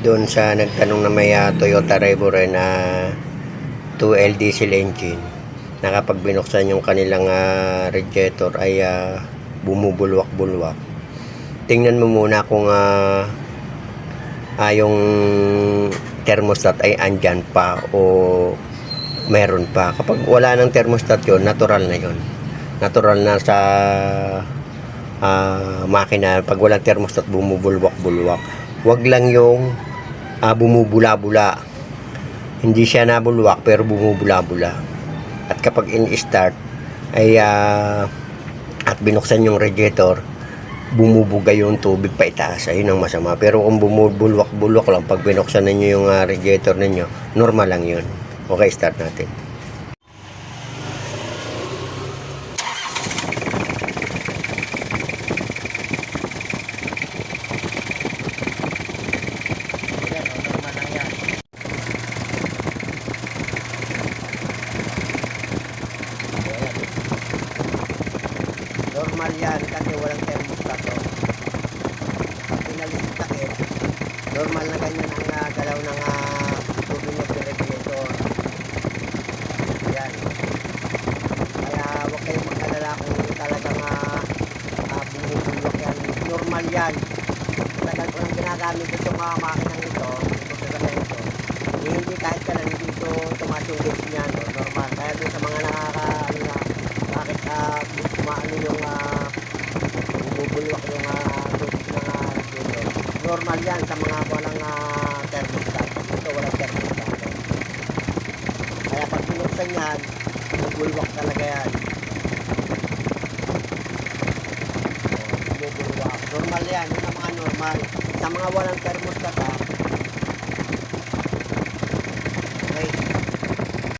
doon sa nagtanong na may ah, Toyota Revo rin na 2L diesel engine na kapag binuksan yung kanilang ah, radiator ay ah, bumubulwak-bulwak. Tingnan mo muna kung ah, ah, yung thermostat ay andyan pa o meron pa. Kapag wala ng thermostat yon natural na yon Natural na sa ah, makina. Pag walang thermostat, bumubulwak-bulwak. Wag lang yung ah, bumubula-bula. Hindi siya nabulwak pero bumubula-bula. At kapag in-start ay ah, at binuksan yung radiator, bumubuga yung tubig pa itaas. Ayun ang masama. Pero kung bumubulwak-bulwak lang, pag binuksan ninyo yung ah, radiator ninyo, normal lang yun. Okay, start natin. Ayan, oh, normal lang yan. Ayan. Normal yan kasi walang thermostat. oh. Pag pinalis takip, normal na ganyan ang ah, galaw ng uh, tubig ng radiator. Yan. Kaya huwag kayong mag-alala kung talagang uh, uh, bumubulok yan. Normal yan. Tagal ko lang ginagamit itong mga makinang ito, ito ganyan ito. Eh, hindi kahit kailan hindi ito tumatulog niya, no? normal. Kaya doon sa mga nakaka, ano na, bakit uh, tumaano yung uh, bubulwak yung uh, tubig ng uh, radiator. Normal yan sa mga walang uh, thermostat. Ito walang thermostat. Kaya pag binuksan yan, bubulwak talaga yan. Bubulwak. Normal yan. Yun ang mga normal. Sa mga walang thermostat ha.